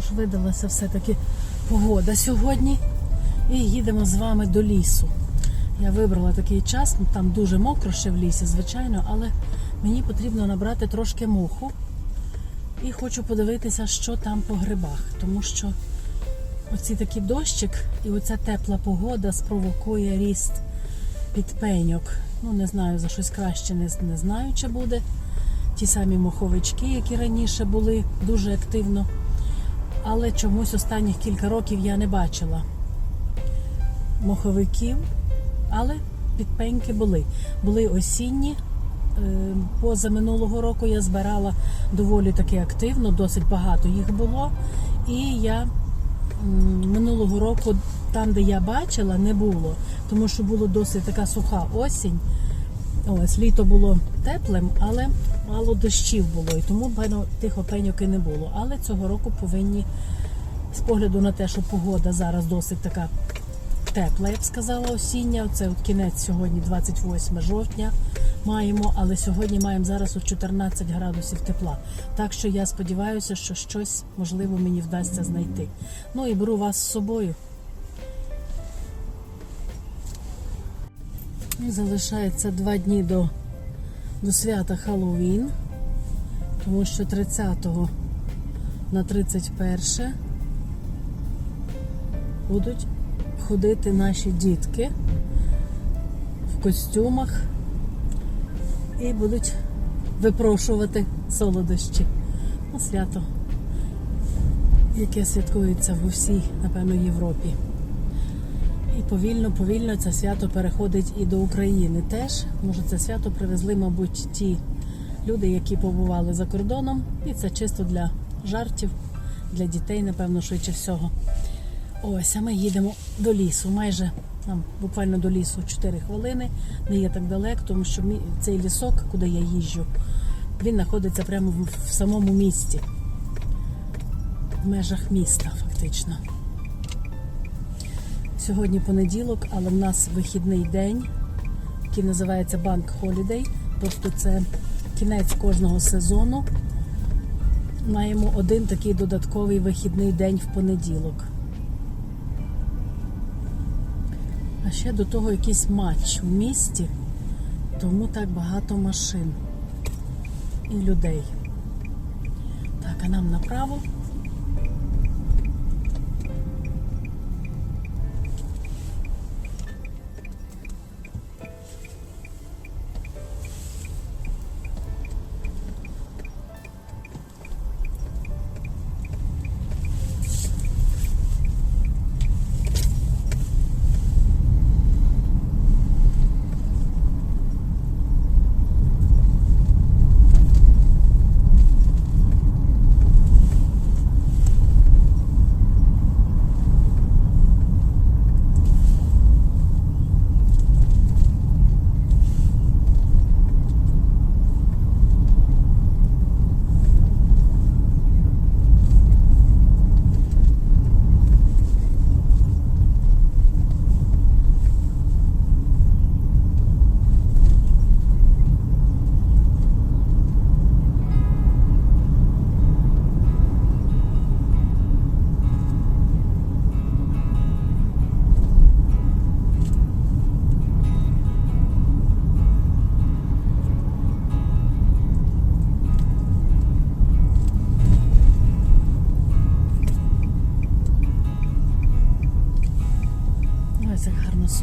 що ж, видалася все-таки погода сьогодні. І їдемо з вами до лісу. Я вибрала такий час, там дуже мокро ще в лісі, звичайно, але мені потрібно набрати трошки моху. І хочу подивитися, що там по грибах. Тому що оці такий дощик і оця тепла погода спровокує ріст підпеньок. Ну, не знаю, за щось краще не, не знаю, чи буде. Ті самі моховички, які раніше були дуже активно. Але чомусь останніх кілька років я не бачила моховиків, але підпеньки були. Були осінні. Е, Поза минулого року я збирала доволі таки активно, досить багато їх було. І я минулого року, там, де я бачила, не було, тому що було досить така суха осінь. Ось літо було теплим, але мало дощів було, і тому певно, тих опеньок і не було. Але цього року повинні, з погляду на те, що погода зараз досить така тепла, я б сказала, осіння. Це от кінець сьогодні, 28 жовтня маємо, але сьогодні маємо зараз от 14 градусів тепла. Так що я сподіваюся, що щось можливо мені вдасться знайти. Ну і беру вас з собою. Залишається два дні до, до свята Хеллоуін, тому що 30 на 31 будуть ходити наші дітки в костюмах і будуть випрошувати солодощі. Ну, свято, яке святкується в усій, напевно, Європі. І повільно, повільно це свято переходить і до України теж. Може, це свято привезли, мабуть, ті люди, які побували за кордоном. І це чисто для жартів, для дітей, напевно, швидше всього. Ось, а ми їдемо до лісу. Майже нам буквально до лісу 4 хвилини. Не є так далеко, тому що цей лісок, куди я їжджу, він знаходиться прямо в самому місті, в межах міста, фактично. Сьогодні понеділок, але в нас вихідний день, який називається Bank Holiday. Тобто це кінець кожного сезону. Маємо один такий додатковий вихідний день в понеділок. А ще до того якийсь матч в місті, тому так багато машин і людей. Так, а нам направо.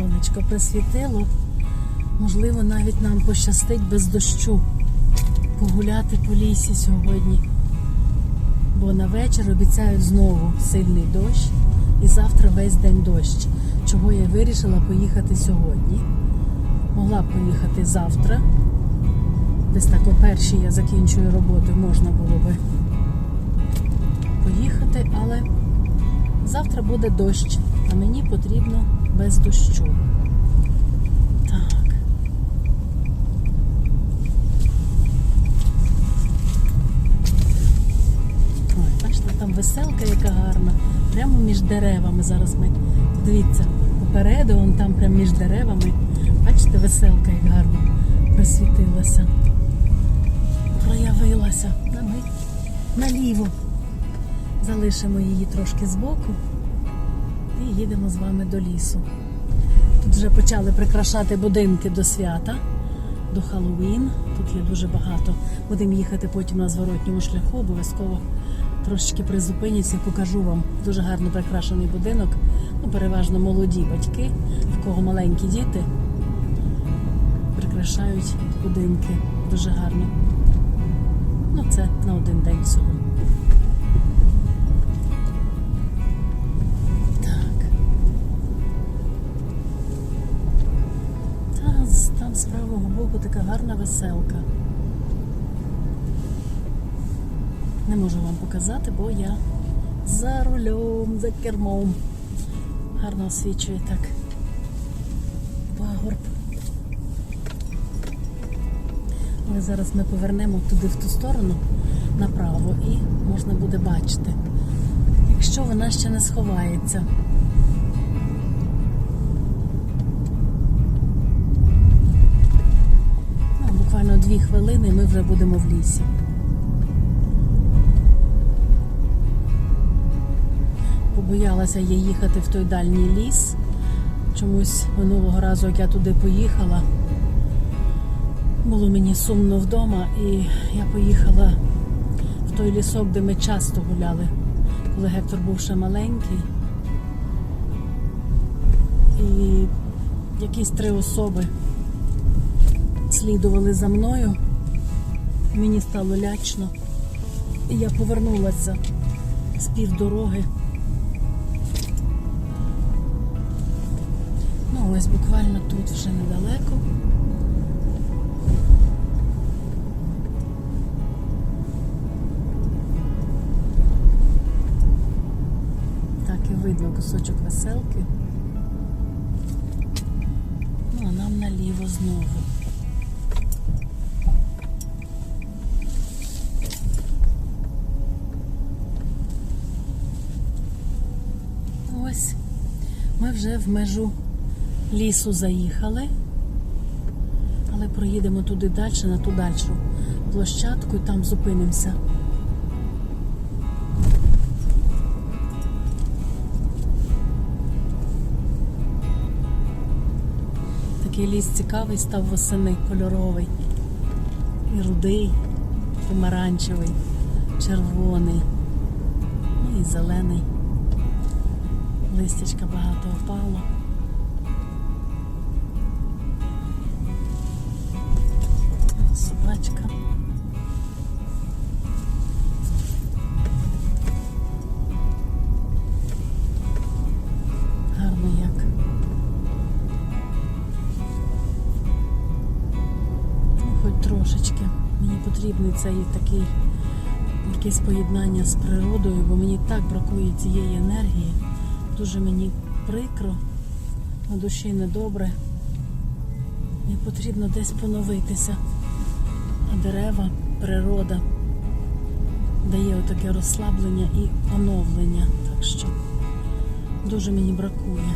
Сонечко присвітило. Можливо, навіть нам пощастить без дощу погуляти по лісі сьогодні. Бо на вечір обіцяють знову сильний дощ і завтра весь день дощ. Чого я вирішила поїхати сьогодні. Могла б поїхати завтра. Десь так о першій я закінчую роботу, можна було би поїхати, але завтра буде дощ, а мені потрібно без дощу. Бачите, там веселка яка гарна. Прямо між деревами зараз ми. Дивіться, попереду, вон там прямо між деревами. Бачите, веселка як гарно просвітилася. Проявилася. А ми наліво. Залишимо її трошки збоку і їдемо з вами до лісу. Тут вже почали прикрашати будинки до свята, до Хеллоуін. Тут є дуже багато. Будемо їхати потім на зворотньому шляху, обов'язково трошечки призупиніться, покажу вам дуже гарно прикрашений будинок. Ну, переважно молоді батьки, в кого маленькі діти, прикрашають будинки дуже гарно. Ну, це на один день всього. Така гарна веселка. Не можу вам показати, бо я за рулем, за кермом. Гарно освічує так. Пагорб. Але зараз ми повернемо туди в ту сторону направо і можна буде бачити, якщо вона ще не сховається. Дві хвилини ми вже будемо в лісі. Побоялася я їхати в той дальній ліс. Чомусь минулого разу, як я туди поїхала, було мені сумно вдома, і я поїхала в той лісок, де ми часто гуляли, коли Гектор був ще маленький. І якісь три особи слідували за мною. Мені стало лячно. І я повернулася з півдороги. Ну, ось буквально тут вже недалеко. Так і видно кусочок веселки. Ну, а нам наліво знову. Ось ми вже в межу лісу заїхали, але проїдемо туди далі, на ту дальшу площадку і там зупинимося. Такий ліс цікавий став восени, кольоровий. І рудий, помаранчевий, червоний, ну і зелений. Листячка багато опало. Собачка. Гарно як. Ну, хоч трошечки. Мені потрібний цей такий якесь поєднання з природою, бо мені так бракує цієї енергії. Дуже мені прикро, на душі недобре. Мені потрібно десь поновитися. А дерева, природа дає отаке розслаблення і оновлення. Так що дуже мені бракує.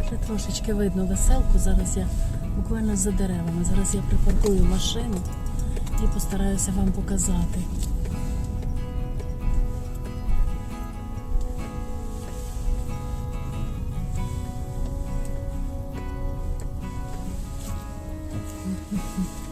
Вже трошечки видно веселку. Зараз я буквально за деревами. Зараз я припаркую машину і постараюся вам показати. Mm-hmm.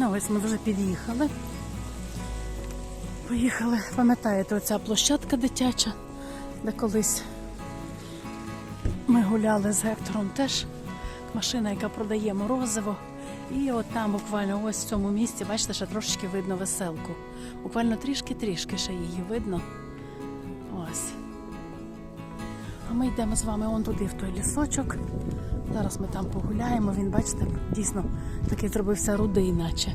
Ну, ось ми вже під'їхали. Поїхали, пам'ятаєте, оця площадка дитяча, де колись ми гуляли з Гектором теж машина, яка продає морозиво. І от там буквально ось в цьому місці, бачите, ще трошечки видно веселку. Буквально трішки-трішки ще її видно. Ось. А ми йдемо з вами он туди, в той лісочок. Зараз ми там погуляємо. Він, бачите, дійсно такий зробився рудий, наче.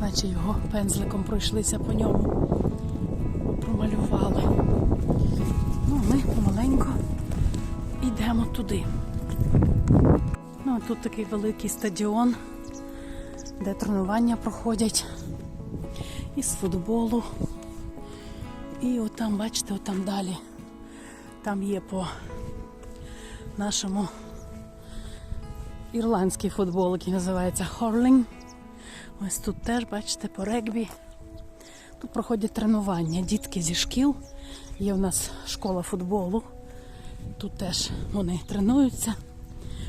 Наче його пензликом пройшлися по ньому. Промалювали. Ну, ми помаленько йдемо туди. Ну, тут такий великий стадіон, де тренування проходять із футболу. І отам, бачите, отам далі. Там є по нашому ірландський футбол, який називається Хорлінг. Ось тут теж, бачите, по регбі. Тут проходять тренування. Дітки зі шкіл. Є в нас школа футболу. Тут теж вони тренуються,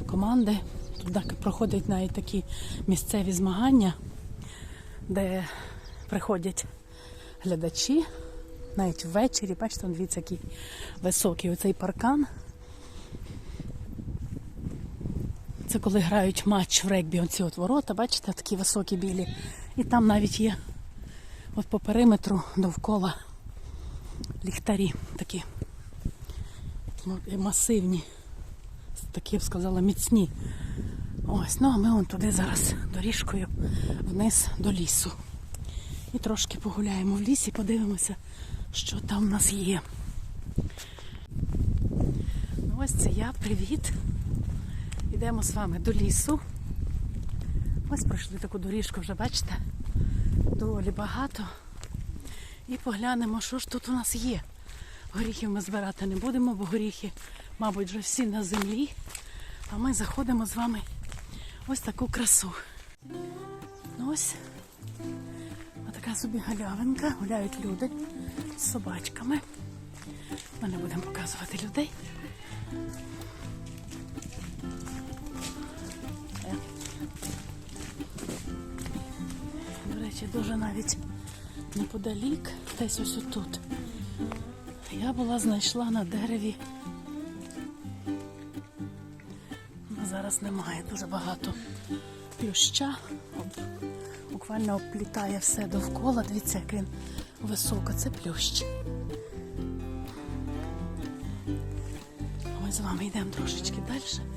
команди. Тут проходять навіть такі місцеві змагання, де приходять глядачі, навіть ввечері. Бачите, дивіться, який високий оцей паркан. Це коли грають матч в регбі, оці от ворота, бачите, такі високі білі. І там навіть є от по периметру довкола ліхтарі такі ну, масивні, такі, б сказала, міцні. Ось, ну а ми вон туди зараз доріжкою вниз до лісу. І трошки погуляємо в лісі, подивимося, що там в нас є. Ну, ось це я, привіт. Йдемо з вами до лісу. Ось пройшли таку доріжку, вже бачите, доволі багато. І поглянемо, що ж тут у нас є. Горіхів ми збирати не будемо, бо горіхи, мабуть, вже всі на землі. А ми заходимо з вами ось таку красу. Ну ось така собі галявинка, гуляють люди з собачками. Ми не будемо показувати людей. Речі, дуже навіть неподалік, десь ось отут. Я була знайшла на дереві. Зараз немає дуже багато плюща. Буквально обплітає все довкола. Дивіться, як він високо. Це плющ. Ми з вами йдемо трошечки далі.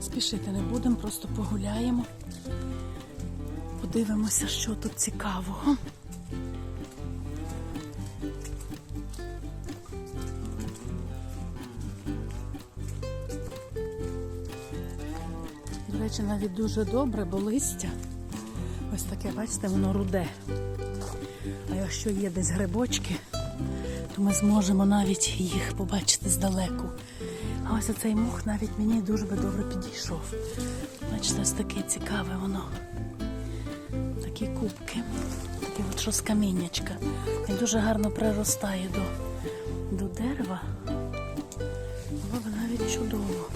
Спішити не будемо, просто погуляємо. Подивимося, що тут цікавого. До речі, навіть дуже добре, бо листя ось таке, бачите, воно руде. А якщо є десь грибочки, то ми зможемо навіть їх побачити здалеку. А ось оцей мох навіть мені дуже би добре підійшов. Бачите, ось таке цікаве воно. Такі кубки, такі от що з каміннячка. Він дуже гарно приростає до, до дерева. Було б навіть чудово.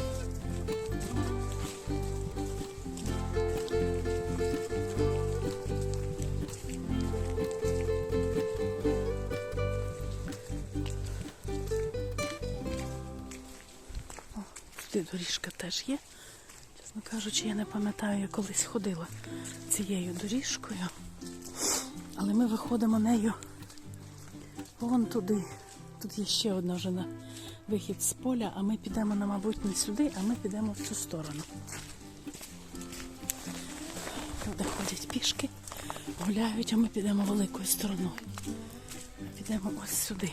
Доріжка теж є. Чесно кажучи, я не пам'ятаю, я колись ходила цією доріжкою. Але ми виходимо нею вон туди. Тут є ще одна вже на вихід з поля, а ми підемо, на, мабуть, не сюди, а ми підемо в цю сторону. Люди ходять пішки, гуляють, а ми підемо великою стороною. Підемо ось сюди.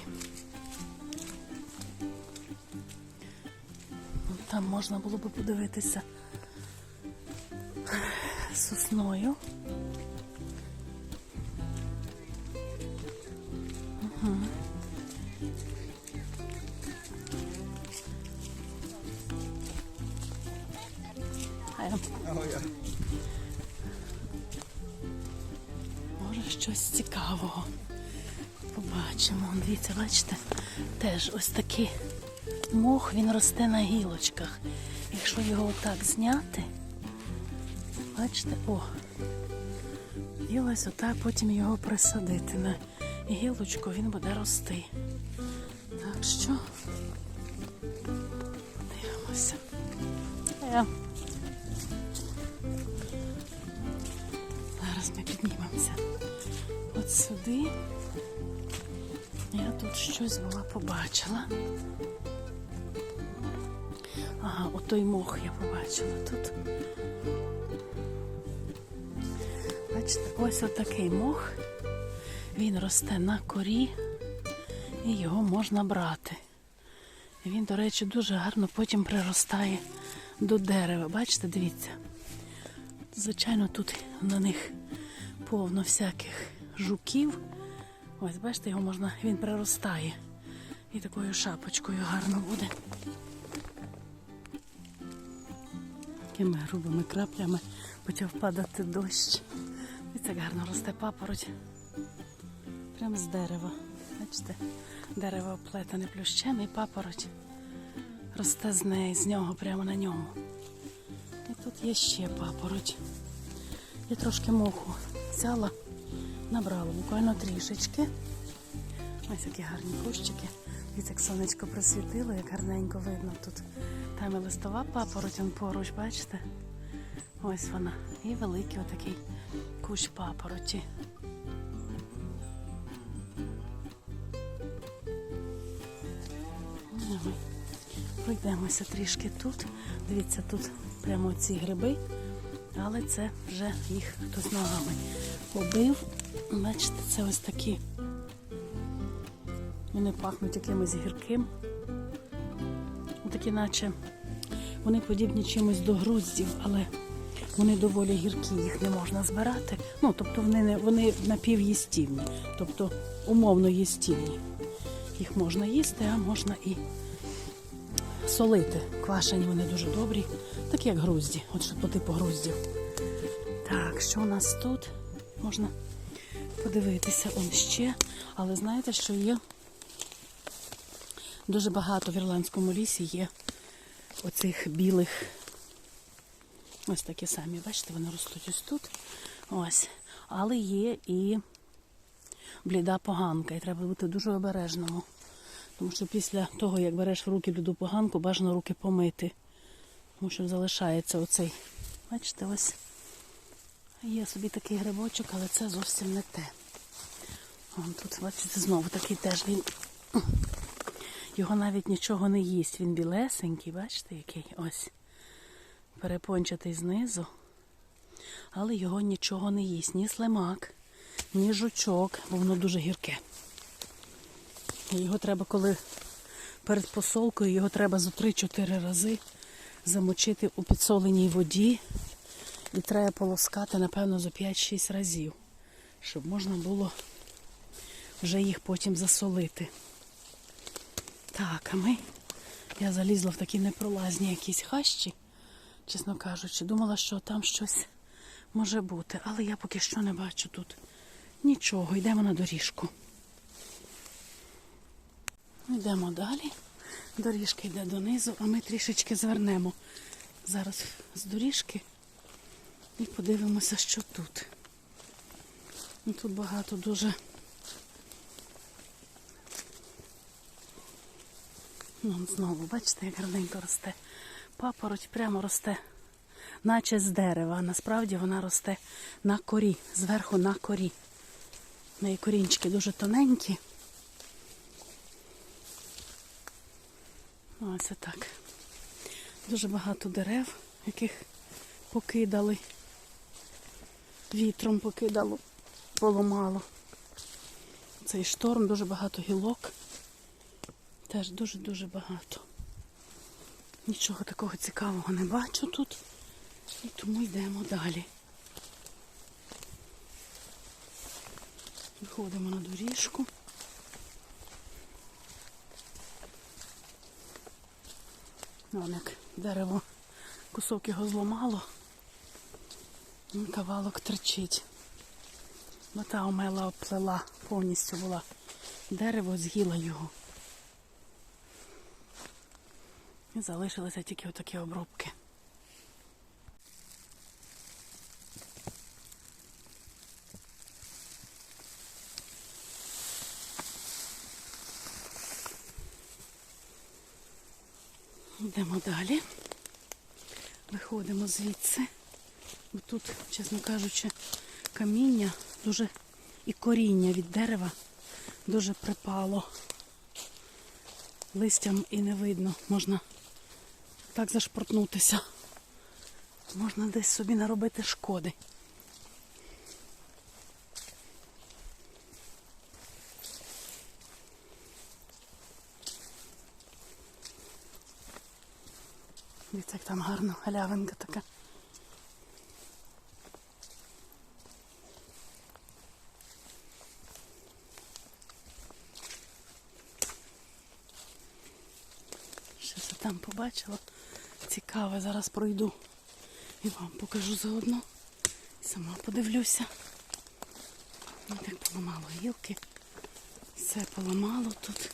Там можна було би подивитися сосною. Нам Може щось цікавого. Побачимо. Дивіться, бачите, теж ось такий мох, він росте на гілочках. Якщо його отак зняти, бачите, о, і ось отак потім його присадити на гілочку, він буде рости. Так що дивимося. Є. Зараз ми піднімемося от сюди. Я тут щось була побачила. Ага, отой мох я побачила тут. Бачите, ось отакий мох. Він росте на корі і його можна брати. Він, до речі, дуже гарно потім приростає до дерева. Бачите, дивіться. Звичайно, тут на них повно всяких жуків. Ось, бачите, його можна, він приростає. І такою шапочкою гарно буде. Такими грубими краплями почав падати дощ. І це гарно росте папороть. Прямо з дерева. Бачите, дерево оплетене плющем і папороть росте з неї, з нього, прямо на ньому. І тут є ще папороть. Я трошки моху взяла, набрала буквально трішечки. Ось які гарні кущики. Дивіться, як сонечко просвітило, як гарненько видно тут. Там і листова папороть, он поруч, бачите? Ось вона. І великий отакий кущ папороті. Пройдемося трішки тут. Дивіться, тут прямо ці гриби, але це вже їх хтось ногами побив. Бачите, це ось такі. Вони пахнуть якимось гірким. Такі наче вони подібні чимось до груздів, але вони доволі гіркі, їх не можна збирати. Ну, тобто вони вони напівїстівні, тобто умовно їстівні. Їх можна їсти, а можна і солити. Квашені вони дуже добрі, такі як грузді, от що по типу груздів. Так, що у нас тут? Можна подивитися он ще. Але знаєте, що є? Дуже багато в ірландському лісі є оцих білих. Ось такі самі, бачите, вони ростуть ось тут. Ось. Але є і бліда поганка, і треба бути дуже обережному. Тому що після того, як береш в руки бліду поганку, бажано руки помити. Тому що залишається оцей. Бачите, ось є собі такий грибочок, але це зовсім не те. Вон тут, бачите, знову такий теж він. Його навіть нічого не їсть. Він білесенький, бачите, який ось перепончатий знизу. Але його нічого не їсть. Ні слимак, ні жучок, бо воно дуже гірке. Його треба, коли перед посолкою, його треба зо 3-4 рази замочити у підсоленій воді. І треба полоскати, напевно, за 5-6 разів, щоб можна було вже їх потім засолити. Так, а ми. Я залізла в такі непролазні якісь хащі, чесно кажучи, думала, що там щось може бути, але я поки що не бачу тут нічого. Йдемо на доріжку. Йдемо далі. Доріжка йде донизу, а ми трішечки звернемо зараз з доріжки і подивимося, що тут. Ну, Тут багато дуже. Ну, знову, бачите, як гарненько росте. Папороть прямо росте, наче з дерева. Насправді вона росте на корі, зверху на корі. В неї корінчики дуже тоненькі. Ось так. Дуже багато дерев, яких покидали. Вітром покидало, поламало. Цей шторм, дуже багато гілок. Теж дуже-дуже багато. Нічого такого цікавого не бачу тут. І тому йдемо далі. Виходимо на доріжку. Вон як дерево, кусок його зламало. Він Кавалок тричить. Бо та омела обплела, повністю була. Дерево з'їла його. І залишилися тільки отакі обробки. Йдемо далі. Виходимо звідси. Бо тут, чесно кажучи, каміння дуже і коріння від дерева дуже припало. Листям і не видно. Можна так зашпортнутися. Можна десь собі наробити шкоди. Дивіться, як там гарно галявинка така. Щось я там побачила. Цікаве, зараз пройду і вам покажу заодно. Сама подивлюся. Так поламало гілки. Все поламало тут.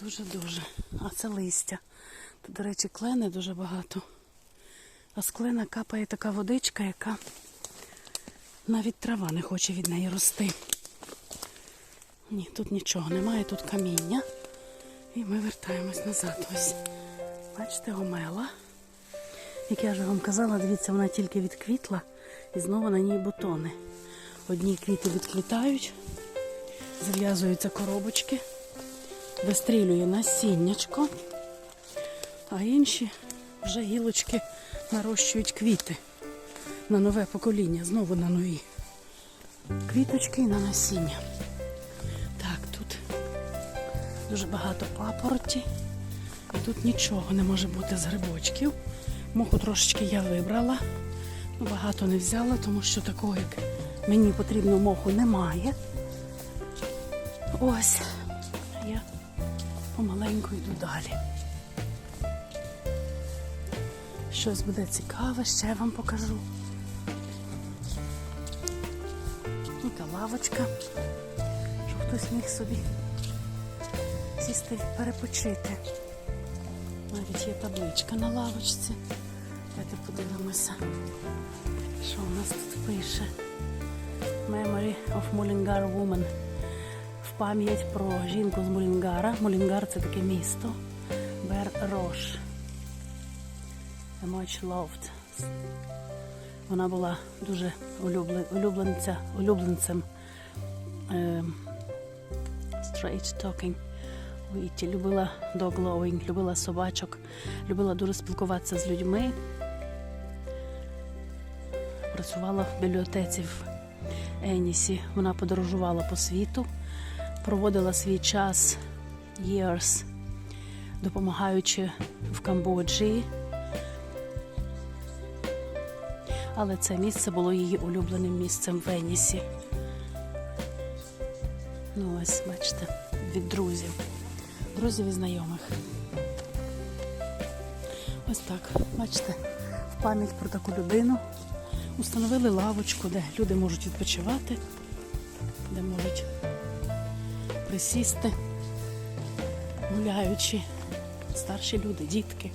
Дуже-дуже. А це листя. Тут, до речі, клени дуже багато. А з клена капає така водичка, яка навіть трава не хоче від неї рости. Ні, тут нічого немає, тут каміння. І ми вертаємось назад. Ось. Бачите, гомела. Як я вже вам казала, дивіться, вона тільки відквітла і знову на ній бутони. Одні квіти відквітають, зав'язуються коробочки, вистрілює насіннячко, а інші вже гілочки нарощують квіти на нове покоління, знову на нові. Квіточки і на насіння. Так, тут дуже багато папороті. Тут нічого не може бути з грибочків. Моху трошечки я вибрала. Ну, багато не взяла, тому що такого, як мені потрібно, моху немає. Ось. Я помаленьку йду далі. Щось буде цікаве, ще вам покажу. Така лавочка, щоб хтось міг собі сісти перепочити. Навіть є табличка на лавочці. Давайте подивимося, що у нас тут пише. Memory of Mullingar Woman. В пам'ять про жінку з Мулінгара. Мулінгар це таке місто. Бер Рош. Much loved. Вона була дуже улюблен, улюбленця, улюбленцем е, straight talking. Віті любила догловing, любила собачок, любила дуже спілкуватися з людьми. Працювала в бібліотеці в Енісі. Вона подорожувала по світу, проводила свій час years, допомагаючи в Камбоджі. Але це місце було її улюбленим місцем в Енісі. Ну ось, бачите, від друзів друзів і знайомих. Ось так, бачите, в пам'ять про таку людину установили лавочку, де люди можуть відпочивати, де можуть присісти, гуляючи, старші люди, дітки.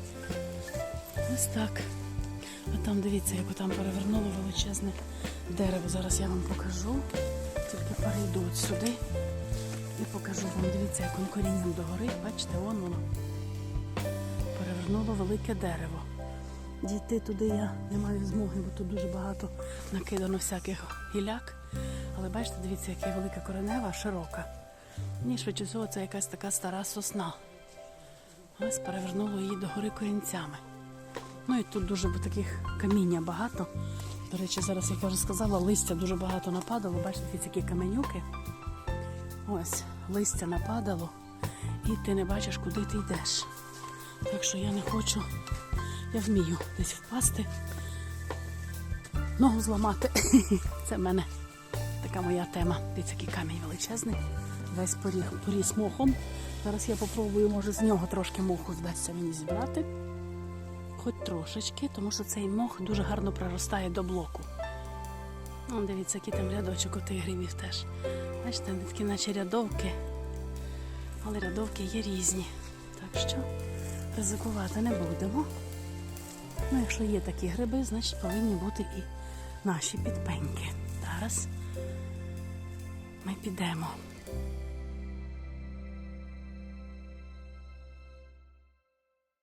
Ось так. А там дивіться, як там перевернуло величезне дерево. Зараз я вам покажу. Тільки перейду от сюди. І покажу вам, дивіться, як он корінням догори, бачите, вон воно. Перевернуло велике дерево. Дійти туди я не маю змоги, бо тут дуже багато накидано всяких гіляк. Але бачите, дивіться, яка велика коренева, широка. Ні, швидше всього, це якась така стара сосна. Ось перевернуло її догори корінцями. Ну і тут дуже таких каміння багато. До речі, зараз, як я вже сказала, листя дуже багато нападало. Бачите, ці такі каменюки. Ось, листя нападало, і ти не бачиш, куди ти йдеш. Так що я не хочу, я вмію десь впасти, ногу зламати. Це в мене така моя тема. Дивіться, який камінь величезний, весь поріг, поріс мохом. Зараз я попробую, може, з нього трошки моху вдасться мені зібрати. Хоч трошечки, тому що цей мох дуже гарно приростає до блоку. О, дивіться, який там рядочок у тих грибів теж. Бачите, вони такі наче рядовки, але рядовки є різні. Так що ризикувати не будемо. Ну, якщо є такі гриби, значить повинні бути і наші підпеньки. Зараз ми підемо.